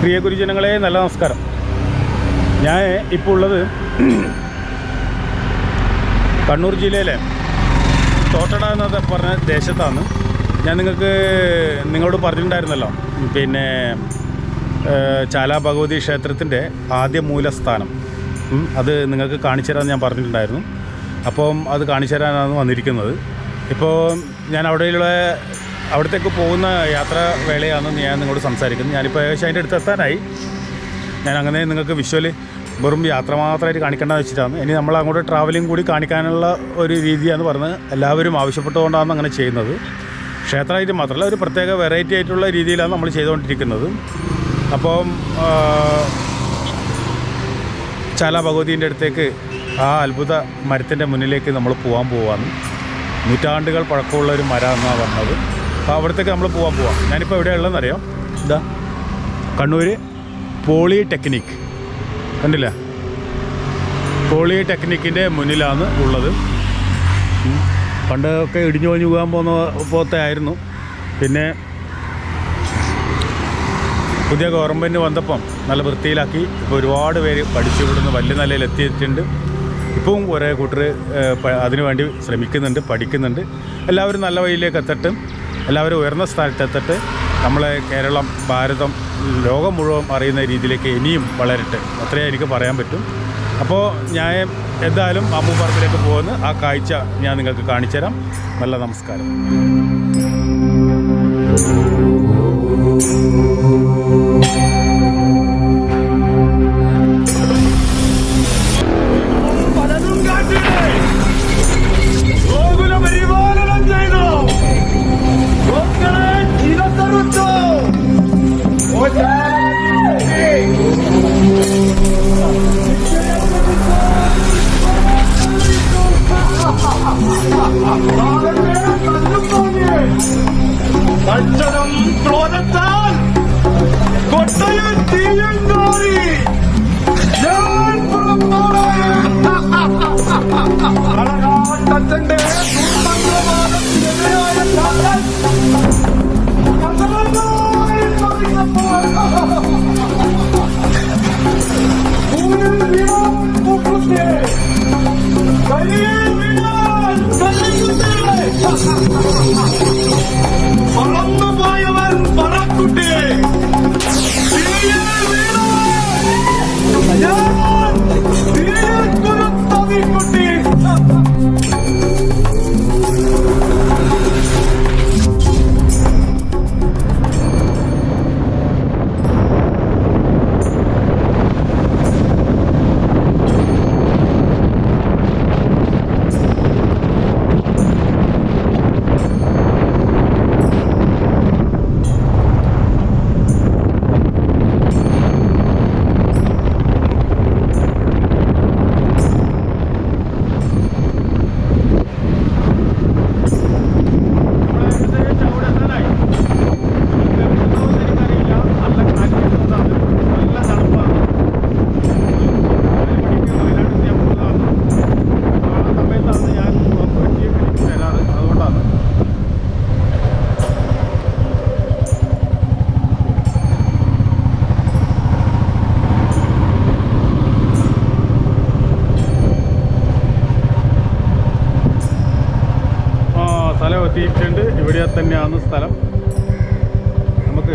പ്രിയ ഗുരുജനങ്ങളെ നല്ല നമസ്കാരം. ഞാൻ ഇപ്പോൾ ഉള്ളത് കണ്ണൂർ ജില്ലയിലെ തോട്ടട എന്ന പറഞ്ഞ ദേശത്താണ്. ഞാൻ നിങ്ങൾക്ക് നിങ്ങളോട് പറഞ്ഞിട്ടുണ്ടായിരുന്നല്ലോ പിന്നെ ചാല ഭഗവതി ക്ഷേത്രത്തിന്റെ ആദ്യ മൂലസ്ഥാനം. അത് നിങ്ങൾക്ക് കാണിച്ചു തരാമെന്ന് ഞാൻ പറഞ്ഞിട്ടുണ്ടായിരുന്നു. അപ്പം അത് കാണിച്ചു തരാനാണ് വന്നിരിക്കുന്നത്. ഇപ്പോൾ ഞാൻ അവിടെയുള്ള അവിടത്തേക്ക് പോകുന്ന യാത്ര വേളയാണ് ഞാൻ നിങ്ങളോട് സംസാരിക്കുന്നു ഞാനിപ്പോൾ ഏകദേശം അതിന്റെ അടുത്ത് എത്താനായി. ഞാൻ അങ്ങനെ നിങ്ങൾക്ക് വിഷ്വൽ വെറും യാത്ര മാത്രമായിട്ട് കാണിക്കേണ്ടതെന്ന് വെച്ചിട്ടാണ് ഇനി നമ്മൾ അങ്ങോട്ട് ട്രാവലിംഗ് കൂടി കാണിക്കാനുള്ള ഒരു രീതിയാണ് പറഞ്ഞ് എല്ലാവരും ആവശ്യപ്പെട്ടുകൊണ്ടാണ് അങ്ങനെ ചെയ്യുന്നത്. ക്ഷേത്രമായിട്ട് മാത്രമല്ല ഒരു പ്രത്യേക വെറൈറ്റി ആയിട്ടുള്ള രീതിയിലാണ് നമ്മൾ ചെയ്തുകൊണ്ടിരിക്കുന്നത്. അപ്പം ചാല ഭഗവതീന്റെ അടുത്തേക്ക് ആ അത്ഭുത മരത്തിന്റെ മുന്നിലേക്ക് നമ്മൾ പോകാൻ പോവാണ്. നൂറ്റാണ്ടുകൾ പഴക്കമുള്ള ഒരു മരം എന്നാണ് പറഞ്ഞത് അപ്പോൾ അവിടത്തേക്ക് നമ്മൾ പോകാൻ പോവാം. ഞാനിപ്പോൾ എവിടെ ഉള്ളതെന്നറിയാം ഇതാ കണ്ണൂർ പോളിടെക്നിക്. കണ്ടില്ല? പോളിടെക്നിക്കിന്റെ മുന്നിലാണ് ഉള്ളത്. പണ്ടൊക്കെ ഇടിഞ്ഞു കൊഞ്ഞു പോകാൻ പോകുന്ന പോലത്തെ ആയിരുന്നു. പിന്നെ പുതിയ ഗവൺമെന്റ് വന്നപ്പം നല്ല വൃത്തിയിലാക്കി. ഇപ്പോൾ ഒരുപാട് പേര് പഠിച്ചു ഇവിടുന്ന് വലിയ നിലയിൽ എത്തിയിട്ടുണ്ട്. ഇപ്പവും കുറേ കൂട്ടർ അതിനുവേണ്ടി ശ്രമിക്കുന്നുണ്ട് പഠിക്കുന്നുണ്ട്. എല്ലാവരും നല്ല വഴിയിലേക്ക് എത്തട്ടെ. എല്ലാവരും ഉയർന്ന സ്ഥലത്തെത്തിട്ട് നമ്മളെ കേരളം ഭാരതം ലോകം മുഴുവൻ അറിയുന്ന രീതിയിലേക്ക് ഇനിയും വളരട്ടെ. അത്രയേ എനിക്ക് പറയാൻ പറ്റും. അപ്പോൾ ഞാൻ എന്തായാലും അമ്മു പറമ്പിലേക്ക് പോകുന്ന ആ കാഴ്ച ഞാൻ നിങ്ങൾക്ക് കാണിച്ചു തരാം. നല്ല നമസ്കാരം. പലതും Oh, എത്തിയിട്ടുണ്ട്. ഇവിടെ തന്നെയാണ് സ്ഥലം. നമുക്ക്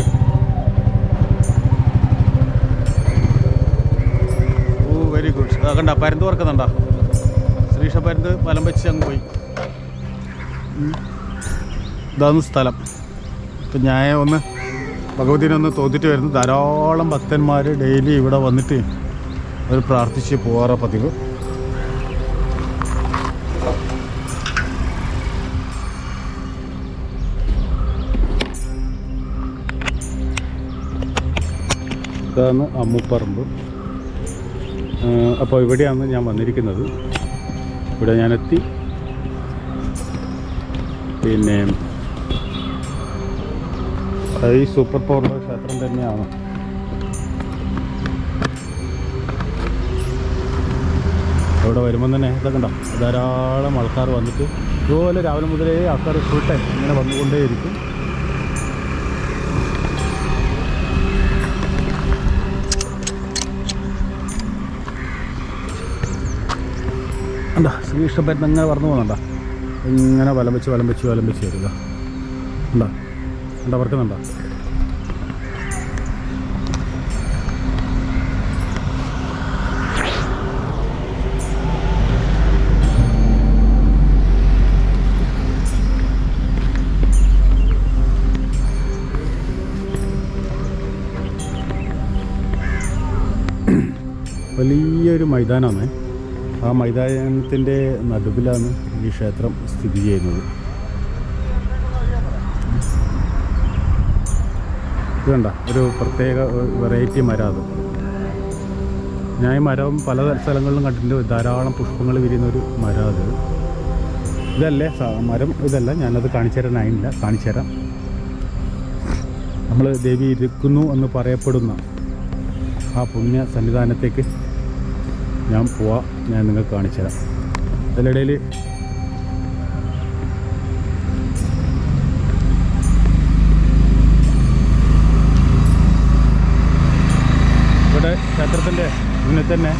ഓ വെരി ഗുഡ് ആ കണ്ട പരന്ത് പറക്കുന്നുണ്ടാ ശ്രീഷ പരന്ത് വലം വെച്ച് അങ്ങ് പോയി. ഇതാണ് സ്ഥലം. ഇപ്പം ഞാൻ ഒന്ന് ഭഗവതിനെ ഒന്ന് തോന്നിട്ട് വരുന്നു. ധാരാളം ഭക്തന്മാർ ഡെയിലി ഇവിടെ വന്നിട്ട് അവർ പ്രാർത്ഥിച്ച് പോകാറ പതിവ്. ഇതാണ് അമ്മുപ്പറമ്പ്. അപ്പോൾ ഇവിടെയാണ് ഞാൻ വന്നിരിക്കുന്നത്. ഇവിടെ ഞാൻ എത്തി പിന്നെ ഈ സൂപ്പർ പവറുള്ള ക്ഷേത്രം തന്നെയാണ്. അവിടെ വരുമ്പോൾ തന്നെ ഇതൊക്കെ ഉണ്ടോ ധാരാളം ആൾക്കാർ വന്നിട്ട് ഇതുപോലെ രാവിലെ മുതലേ ആൾക്കാർ ഫുൾ ടൈം ഇങ്ങനെ വന്നുകൊണ്ടേയിരിക്കും. ശ്രീകൃഷ്ണപരൻ അങ്ങനെ പറഞ്ഞു പോകുന്നുണ്ടോ ഇങ്ങനെ വലം വെച്ച് വലം വെച്ച് വലം വെച്ച് വരിക. ഉണ്ടോ? ഉണ്ടോ? പറക്കുന്നുണ്ടോ വലിയൊരു മൈതാനമാണ്. ആ മൈതാനത്തിന്റെ നടുവിലാണ് ഈ ക്ഷേത്രം സ്ഥിതി ചെയ്യുന്നത്. ഇത് കണ്ട ഒരു പ്രത്യേക വെറൈറ്റി മരം അത്. ഞാൻ ഈ മരം പല സ്ഥലങ്ങളിലും കണ്ടിട്ടുണ്ട്. ധാരാളം പുഷ്പങ്ങൾ വിരിയുന്ന ഒരു മരം അത്. ഇതല്ലേ മരം ഇതല്ല ഞാനത് കാണിച്ചു തരാനായില്ല കാണിച്ചു തരാം. നമ്മൾ ദേവി ഇരിക്കുന്നു എന്ന് പറയപ്പെടുന്ന ആ പുണ്യ സന്നിധാനത്തേക്ക് ഞാൻ പോവാം ഞാൻ നിങ്ങൾക്ക് കാണിച്ചു തരാം. അതിനിടയിൽ ഇവിടെ ക്ഷേത്രത്തിന്റെ മുന്നിൽ തന്നെ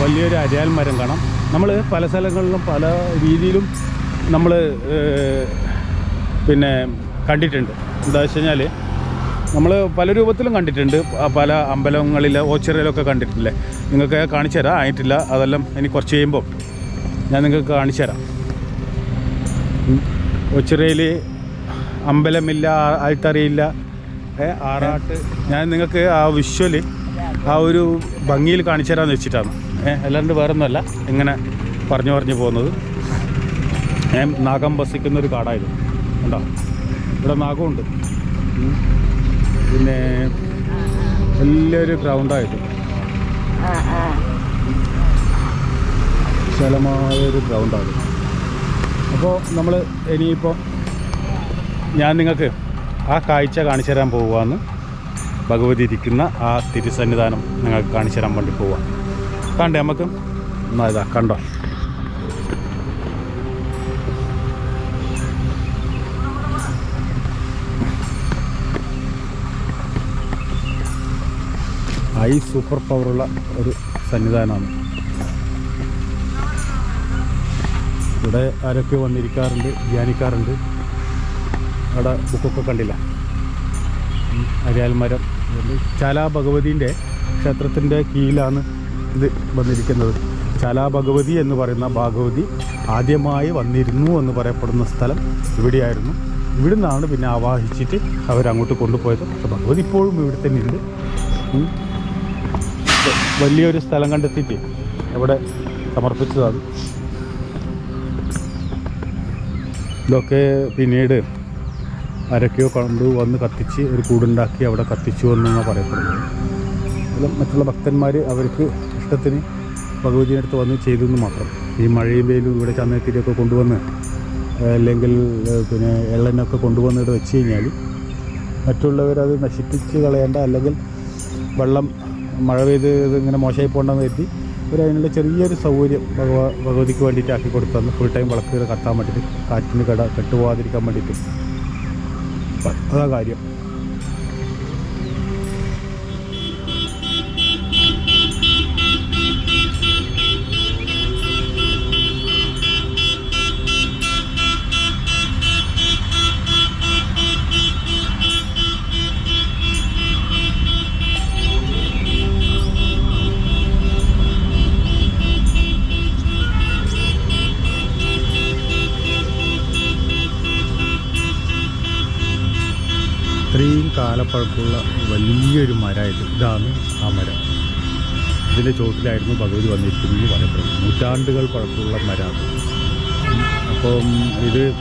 വലിയൊരു അരയാൽ മരം കാണാം. നമ്മൾ പല സ്ഥലങ്ങളിലും പല രീതിയിലും നമ്മൾ പിന്നെ കണ്ടിട്ടുണ്ട്. എന്താ വെച്ച് കഴിഞ്ഞാൽ നമ്മൾ പല രൂപത്തിലും കണ്ടിട്ടുണ്ട്. പല അമ്പലങ്ങളിൽ ഓച്ചിറയിലൊക്കെ കണ്ടിട്ടില്ലേ? നിങ്ങൾക്ക് കാണിച്ചു തരാം. ആയിട്ടില്ല. അതെല്ലാം ഇനി കുറച്ച് കഴിയുമ്പോൾ ഞാൻ നിങ്ങൾക്ക് കാണിച്ചു തരാം. ഒച്ചിറയിൽ അമ്പലമില്ല ആൾത്തറിയില്ല. ആറാട്ട്. ഞാൻ നിങ്ങൾക്ക് ആ വിഷ്വൽ ആ ഒരു ഭംഗിയിൽ കാണിച്ചു തരാമെന്ന് വെച്ചിട്ടാണ്. ഏഹ് അല്ലാണ്ട് വേറൊന്നുമല്ല. ഇങ്ങനെ പറഞ്ഞു പറഞ്ഞു പോകുന്നത്. ഞാൻ നാഗം വസിക്കുന്ന ഒരു കാടായത്. ഉണ്ടോ ഇവിടെ നാഗമുണ്ട്. പിന്നെ വലിയൊരു ഗ്രൗണ്ടായിട്ട് വിശാലമായ ഒരു ഗ്രൗണ്ടാണ്. അപ്പോൾ നമ്മൾ ഇനിയിപ്പോൾ ഞാൻ നിങ്ങൾക്ക് ആ കാഴ്ച കാണിച്ചു തരാൻ പോവുകയെന്ന് ഭഗവതി ഇരിക്കുന്ന ആ തിരുസന്നിധാനം നിങ്ങൾക്ക് കാണിച്ചു തരാൻ വേണ്ടി പോവാം. കണ്ടേ നമുക്ക്? എന്നാ ഇതാ കണ്ടോ? ഹൈ സൂപ്പർ പവറുള്ള ഒരു സന്നിധാനമാണ്. ഇവിടെ ആരൊക്കെ വന്നിരിക്കാറുണ്ട് ധ്യാനിക്കാറുണ്ട്? അവിടെ ബുക്കൊക്കെ കണ്ടില്ല. അരിയാൽമരം അരിയാൽ മരം. ചാലാ ഭഗവതിന്റെ ക്ഷേത്രത്തിന്റെ കീഴിലാണ് ഇത് വന്നിരിക്കുന്നത്. ചാലാ ഭഗവതി എന്ന് പറയുന്ന ഭാഗവതി ആദ്യമായി വന്നിരുന്നു എന്ന് പറയപ്പെടുന്ന സ്ഥലം ഇവിടെയായിരുന്നു. ഇവിടുന്നാണ് പിന്നെ ആവാഹിച്ചിട്ട് അവരങ്ങോട്ട് കൊണ്ടുപോയത്. പക്ഷെ ഭഗവതി ഇപ്പോഴും ഇവിടെ തന്നെ ഉണ്ട്. വലിയൊരു സ്ഥലം കണ്ടെത്തിയിട്ട് അവിടെ സമർപ്പിച്ചതാണ്. ഇതൊക്കെ പിന്നീട് ആരൊക്കെയോ കണ്ടു വന്ന് കത്തിച്ച് ഒരു കൂടുണ്ടാക്കി അവിടെ കത്തിച്ചു എന്നാണ് പറയപ്പെടുന്നത്. അതിൽ മറ്റുള്ള ഭക്തന്മാർ അവർക്ക് ഇഷ്ടത്തിന് ഭഗവതിയുടെ അടുത്ത് വന്ന് ചെയ്തു എന്ന് മാത്രം. ഈ മഴയും വെയിലും ഇവിടെ ചന്ദനത്തിരിയൊക്കെ കൊണ്ടുവന്ന് അല്ലെങ്കിൽ പിന്നെ എള്ളനൊക്കെ കൊണ്ടുവന്ന് ഇവിടെ വെച്ച് കഴിഞ്ഞാൽ മറ്റുള്ളവരത് നശിപ്പിച്ച് കളയേണ്ട അല്ലെങ്കിൽ വെള്ളം മഴ പെയ്ത് ഇതിങ്ങനെ മോശമായി പോകണ്ടെന്ന് കരുതി ഒരു അതിനുള്ള ചെറിയൊരു സൗകര്യം ഭഗവ ഭഗവതിക്ക് വേണ്ടിയിട്ട് ആക്കി കൊടുത്തന്ന് ഫുൾ ടൈം വിളക്കുകൾ കത്താൻ വേണ്ടിയിട്ട് കാറ്റിന് കട കെട്ടുപോകാതിരിക്കാൻ വേണ്ടിയിട്ട്. അതാ കാര്യം. ഇത്രയും കാലപ്പഴക്കമുള്ള വലിയൊരു മരമായിട്ട് ഇതാണ് ആ മരം. ഇതിന്റെ ചോട്ടിലായിരുന്നു ഭഗവതി വന്നിരിക്കുന്നത് പറയപ്പെടുന്നത് നൂറ്റാണ്ടുകൾ പഴക്കമുള്ള മരമാണ്. അപ്പം ഇത്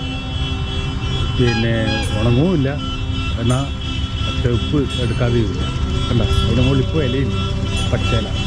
പിന്നെ ഉണങ്ങുമില്ല. എന്നാൽ തെപ്പ് എടുക്കാതെയുമില്ല. കണ്ട? അതിന്റെ മുകളിൽ ഇപ്പോൾ ഇലയില്ല. പച്ചയില.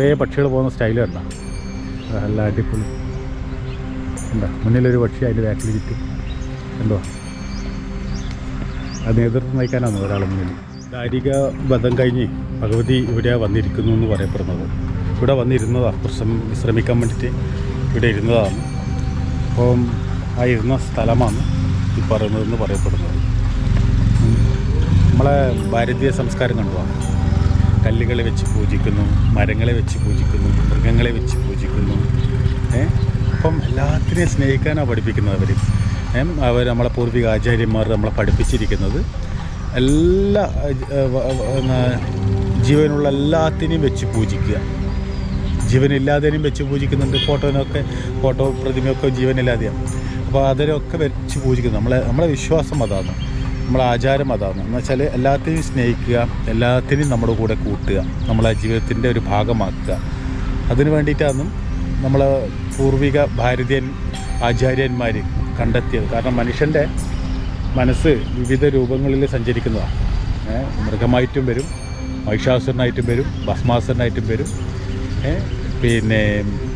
കുറേ പക്ഷികൾ പോകുന്ന സ്റ്റൈൽ കണ്ട. നല്ല അടിപൊളി. എന്താ മുന്നിലൊരു പക്ഷി അതിന്റെ ബാക്കിൽ കിട്ടി എന്തോ അത് നേതൃത്വം നയിക്കാനാണ് ഒരാൾ മുന്നിൽ ദാരിക ബന്ധം കഴിഞ്ഞ് ഭഗവതി ഇവിടെ വന്നിരിക്കുന്നു എന്ന് പറയപ്പെടുന്നത്. ഇവിടെ വന്നിരുന്നതാണ് പ്രശ്നം വിശ്രമിക്കാൻ വേണ്ടിയിട്ട് ഇവിടെ ഇരുന്നതാണ്. അപ്പം ആ ഇരുന്ന സ്ഥലമാണ് ഈ പറയുന്നതെന്ന് പറയപ്പെടുന്നത്. നമ്മളെ ഭാരതീയ സംസ്കാരം കണ്ടുവാണ് കല്ലുകളെ വെച്ച് പൂജിക്കുന്നു മരങ്ങളെ വെച്ച് പൂജിക്കുന്നു മൃഗങ്ങളെ വെച്ച് പൂജിക്കുന്നു. അപ്പം എല്ലാത്തിനെയും സ്നേഹിക്കാനാണ് പഠിപ്പിക്കുന്നത് അവർ അവർ നമ്മളെ പൂർവിക ആചാര്യന്മാർ നമ്മളെ പഠിപ്പിച്ചിരിക്കുന്നത്. എല്ലാ ജീവനുള്ള എല്ലാത്തിനെയും വെച്ച് പൂജിക്കുക. ജീവനില്ലാതെയും വെച്ച് പൂജിക്കുന്നുണ്ട് ഫോട്ടോനൊക്കെ ഫോട്ടോ പ്രതിമയൊക്കെ ജീവനില്ലാതെയാണ് അപ്പോൾ അതിനൊക്കെ വെച്ച് പൂജിക്കുന്നു. നമ്മളെ നമ്മളെ വിശ്വാസം അതാണ്. നമ്മളെ ആചാരം അതാണ്. എന്ന് വെച്ചാൽ എല്ലാത്തിനെയും സ്നേഹിക്കുക എല്ലാത്തിനെയും നമ്മുടെ കൂടെ കൂട്ടുക നമ്മളെ ജീവിതത്തിന്റെ ഒരു ഭാഗമാക്കുക. അതിന് വേണ്ടിയിട്ടാണ് നമ്മളെ പൂർവിക ഭാരതീയൻ ആചാര്യന്മാർ കണ്ടെത്തിയത്. കാരണം മനുഷ്യന്റെ മനസ്സ് വിവിധ രൂപങ്ങളിൽ സഞ്ചരിക്കുന്നതാണ്. മൃഗമായിട്ടും വരും മഹിഷാസുരനായിട്ടും വരും ഭസ്മാസുരനായിട്ടും വരും പിന്നെ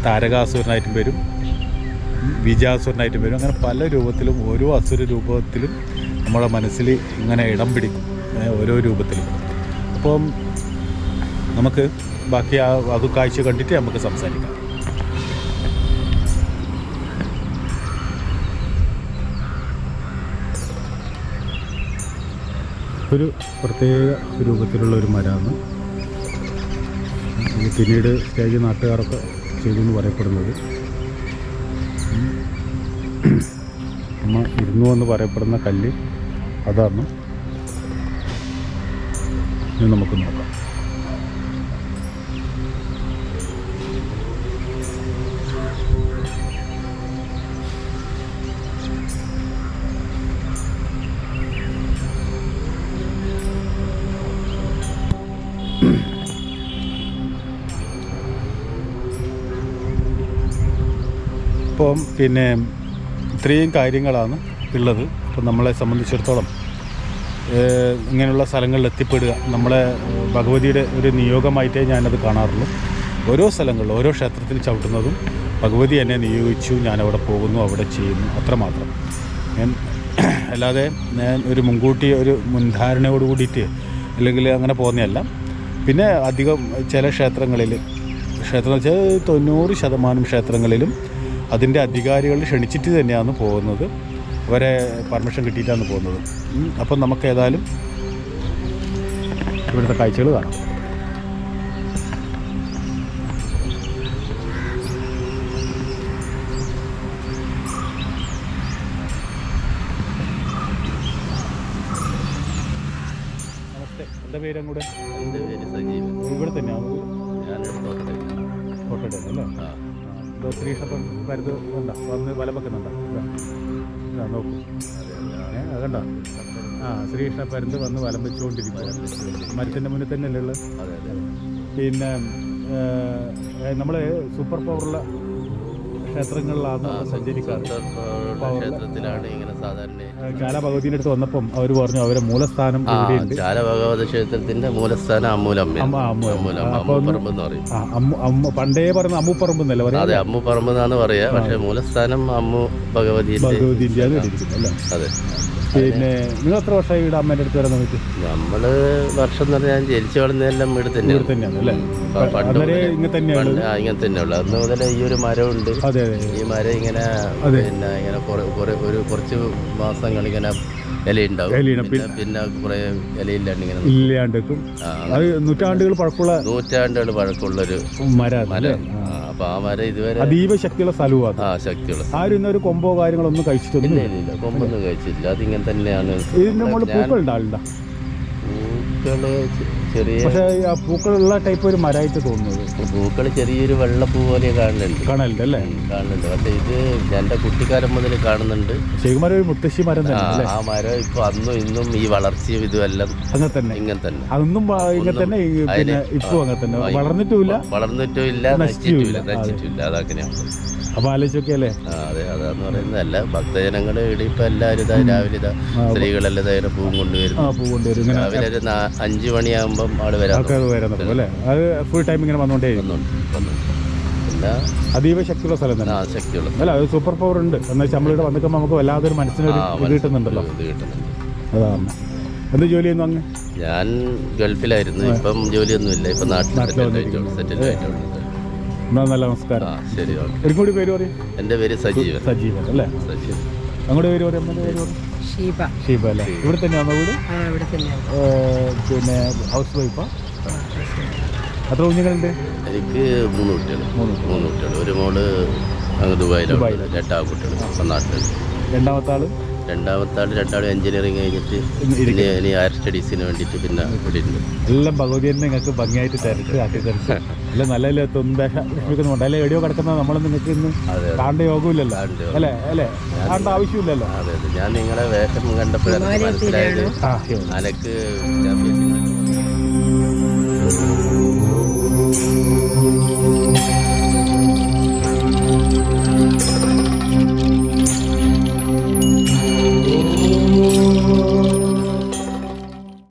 താരകാസുരനായിട്ടും വരും വിജയാസുരനായിട്ടും വരും. അങ്ങനെ പല രൂപത്തിലും ഓരോ അസുര രൂപത്തിലും നമ്മളെ മനസ്സിൽ ഇങ്ങനെ ഇടം പിടിക്കും ഓരോ രൂപത്തിലും അപ്പം നമുക്ക് ബാക്കി ആ അത് കാഴ്ച കണ്ടിട്ട് നമുക്ക് സംസാരിക്കാം. ഒരു പ്രത്യേക രൂപത്തിലുള്ള ഒരു മരമാണ്. പിന്നീട് സ്റ്റേജ് നാട്ടുകാരൊക്കെ ചെയ്തു എന്ന് പറയപ്പെടുന്നത്. നമ്മൾ ഇരുന്നു എന്ന് പറയപ്പെടുന്ന കല്ല് അതാണ്. ഇനി നമുക്ക് നോക്കാം. ഇപ്പം പിന്നെ ഇത്രയും കാര്യങ്ങളാണ് ഉള്ളത്. ഇപ്പം നമ്മളെ സംബന്ധിച്ചിടത്തോളം ഇങ്ങനെയുള്ള സ്ഥലങ്ങളിൽ എത്തിപ്പെടുക നമ്മളെ ഭഗവതിയുടെ ഒരു നിയോഗമായിട്ടേ ഞാനത് കാണാറുള്ളൂ. ഓരോ സ്ഥലങ്ങളിൽ ഓരോ ക്ഷേത്രത്തിൽ ചവിട്ടുന്നതും ഭഗവതി എന്നെ നിയോഗിച്ചു ഞാൻ അവിടെ പോകുന്നു അവിടെ ചെയ്യുന്നു അത്രമാത്രം ഞാൻ അല്ലാതെ ഞാൻ ഒരു മുൻകൂട്ടി ഒരു മുൻധാരണയോട് കൂടിയിട്ട് അല്ലെങ്കിൽ അങ്ങനെ പോകുന്നതല്ല. പിന്നെ അധികം ചില ക്ഷേത്രങ്ങളിൽ ക്ഷേത്രം വെച്ചാൽ തൊണ്ണൂറ് ശതമാനം ക്ഷേത്രങ്ങളിലും അതിന്റെ അധികാരികൾ ക്ഷണിച്ചിട്ട് തന്നെയാണ് പോകുന്നത്. അവരെ പെർമിഷൻ കിട്ടിയിട്ടാണ് പോകുന്നത്. അപ്പം നമുക്ക് ഏതായാലും ഇവിടുത്തെ കാഴ്ചകൾ കാണാം. നമസ്തേ എന്റെ പേര് അങ്ങോട്ട്? എന്റെ പേര് സജീവൻ ഇവിടെ തന്നെയാണ് വന്ന് അല്ലേ? ഉണ്ടാകും ഇത് സ്ത്രീഷപ്പം പരുത് കണ്ട നോക്കൂ. അതെ അതെ കണ്ടോ? ആ ശ്രീകൃഷ്ണ പരുന്ത് വന്ന് വലം വെച്ചുകൊണ്ടിരിക്കുക മരത്തിന്റെ മുന്നിൽ തന്നെയല്ലേ ഉള്ളത്? അതെ അതെ പിന്നെ നമ്മൾ സൂപ്പർ പവറുള്ള ക്ഷേത്രങ്ങളിലാണ് സഞ്ചരിക്കാറ്. ക്ഷേത്രത്തിലാണ് ഇങ്ങനെ ഭഗവതിന്റെ അടുത്ത് വന്നപ്പം അവർ പറഞ്ഞു അവരെ മൂലസ്ഥാനം ജാലഭഗവത ഭഗവത ക്ഷേത്രത്തിന്റെ മൂലസ്ഥാനം അമ്മൂലമ്മ അമ്മ, അമ്മു. അമ്മൂലമ്മ അമ്മൂപ്പറമ്പ് പറയും. അമ്മ അമ്മ പണ്ടേ പറഞ്ഞ അമ്മുപ്പറമ്പ് എന്നല്ലേ പറയാം അതെ അമ്മു പറമ്പ് എന്നാണ് പറയാ പക്ഷെ മൂലസ്ഥാനം അമ്മു ഭഗവതിന്റെ ഭഗവതിന്റെ അത്. പിന്നെ നിങ്ങൾ എത്ര വർഷമായി ഇവിടെ അമ്മേന്റെ അടുത്ത് വരാൻ നോക്കി നമ്മൾ വർഷം എന്ന് പറഞ്ഞാൽ ജനിച്ചു വളർന്നതെല്ലാം ഇവിടെ ഇവിടെ അന്നേരം മുതലേ- ഇങ്ങനെ തന്നെയാണ്? ഇങ്ങനെ തന്നെയുള്ളു. അന്ന് മുതലേ ഈ ഒരു മരമുണ്ട്. ഈ മരം ഇങ്ങനെ പിന്നെ ഇങ്ങനെ കുറെ കുറെ ഒരു കുറച്ച് മാസങ്ങൾ ഇങ്ങനെ ഇലയുണ്ടാവും. ഇലയുണ്ടാവും. പിന്നെ പിന്നെ കുറെ ഇലയില്ലാണ്ട് ഇങ്ങനെ ആ, അത് നൂറ്റാണ്ടുകൾ പഴക്കമുള്ള നൂറ്റാണ്ടുകൾ പഴക്കമുള്ളൊരു മരം മരം. അപ്പൊ ആ മരം ഇതുവരെ അതീവ ശക്തിയുള്ള സ്ഥലവും അത്. ആ ശക്തിയുള്ള ആരും ഇന്നൊരു കൊമ്പോ കാര്യങ്ങളൊന്നും കഴിച്ചിട്ടൊന്നും ഇല്ല ഇല്ല ഇല്ല. കൊമ്പൊന്നും കഴിച്ചില്ല അതിങ്ങനെ തന്നെയാണ്. ഇതിന്റെ മുകളിൽ പൂക്കൾ ഉണ്ടാവില്ല പൂക്കൾ ചെ- ചെറിയ പക്ഷേ ആ പൂക്കളുള്ള ടൈപ്പ് ഒരു മരമായിട്ട് തോന്നുന്നത്. പൂക്കൾ ചെറിയൊരു വെള്ളപ്പൂ പോലെ കാണലുണ്ട്. കാണലുണ്ട് അല്ലേ? ഉം, കാണുന്നുണ്ട് പക്ഷെ ഇത് എന്റെ കുട്ടിക്കാലം മുതൽ കാണുന്നുണ്ട്. ശരിക്കും ഒരു മുത്തശ്ശി മരം ആ തന്നെ അല്ലേ? ആ മരം ഇപ്പൊ അന്നും ഇന്നും ഈ വളർച്ചയും ഇതുമെല്ലാം അങ്ങനെ തന്നെ. ഇങ്ങനെ തന്നെ. അതൊന്നും വ- ഇങ്ങനെ തന്നെ ഈ പിന്നെ ഇപ്പൊ അങ്ങനെ തന്നെ. വളർന്നിട്ടുമില്ല വളർന്നിട്ടും ഇല്ല. നശിച്ചിട്ടുമില്ല നശിച്ചിട്ടില്ല. അതങ്ങനെയാണ്. അപ്പൊ ആലോചിച്ചൊക്കെയല്ലേ? അതെ അതാന്ന് പറയുന്നത് അല്ല. ഭക്തജനങ്ങൾ ഇവിടെ ഇപ്പൊ എല്ലാവരും ഇതാ രാവിലെ ഇതാ സ്ത്രീകളെല്ലാം ഇതാ പൂവും കൊണ്ടുവരും പൂ കൊണ്ടുവരും. ഇങ്ങനെ രാവിലെ ഒരു നാ- അഞ്ച് മണിയാകുമ്പോൾ ആൾ വരാം ആൾക്കാർ അല്ലേ? അത് ഫുൾ ടൈം ഇങ്ങനെ വന്നുകൊണ്ടേ വന്നുണ്ട് വന്നുണ്ട്. പിന്നെ അതീവ ശക്തിയുള്ള സ്ഥലം തന്നെ. അല്ല അത് സൂപ്പർ പവർ ഉണ്ട്. എന്ന് വെച്ചാൽ നമ്മളിവിടെ വന്നിക്കുമ്പോൾ നമുക്ക് വല്ലാതൊരു മനസ്സിനൊരു ഇത് കിട്ടുന്നുണ്ടല്ലോ. ഇത് കിട്ടുന്നുണ്ട്. അതാണ്. എന്ത് ജോലി ചെയ്യുന്നു അങ്ങ്? ഞാൻ ഗൾഫിലായിരുന്നു. ഇപ്പം ജോലിയൊന്നുമില്ല. ഇപ്പം നാട്ടിൽ സെറ്റിൽ ആയിട്ടുള്ളൂ സെറ്റിൽ എന്നാ നല്ല നമസ്കാരം. ആ ശരി ഓക്കെ. ഒരു കൂടി പേര് പറയും. എന്റെ പേര് സജീവൻ. സജീവൻ അല്ലേ? സജീവൻ. അങ്ങോട്ട് പേര് പറയും അമ്മയുടെ പേര് പറയും. ഷീബ. ഷീബ അല്ലേ? ഇവിടെ തന്നെയാണോ വീട്? ആ ഇവിടെ തന്നെയാണ് ഏ, പിന്നെ ഹൗസ് വൈഫാ? എത്ര കുഞ്ഞുങ്ങളുണ്ട്? എനിക്ക് മൂന്ന് കുട്ടികൾ മൂന്ന് കുട്ടികൾ ഒരു മോൾ അങ്ങ് ദുബായിലാണ്. രണ്ടാമത്തെ രണ്ടാ കുട്ടികൾ നാട്ടിലുണ്ട് രണ്ടാമത്തെ ആൾ? രണ്ടാമത്തെ ആൾ രണ്ടാളും എഞ്ചിനീയറിങ് കഴിഞ്ഞിട്ട് ഇരിക്കുന്നു. ഇനി ഹയർ സ്റ്റഡീസിന് വേണ്ടിയിട്ട് പിന്നെ ഇവിടെ ഉണ്ട് എല്ലാം ഭഗവതി തന്നെ നിങ്ങൾക്ക് ഭംഗിയായിട്ട് തിരക്ക് ആക്കി തരച്ച് അല്ല നല്ല നല്ല തുമ്പേഷ വിഷമിക്കുന്നുണ്ട്. അല്ലെ എവിടെയോ കിടക്കുന്ന നമ്മൾ നിങ്ങൾക്ക് ഇന്ന് കാണേണ്ട യോഗമില്ലല്ലോ. അല്ലെ? അല്ലെ? കാണേണ്ട ആവശ്യമില്ലല്ലോ. അതെ അതെ. ഞാൻ നിങ്ങളെ വേഷം കണ്ടപ്പോഴാണ് മനസ്സിലായത്. അനക്ക്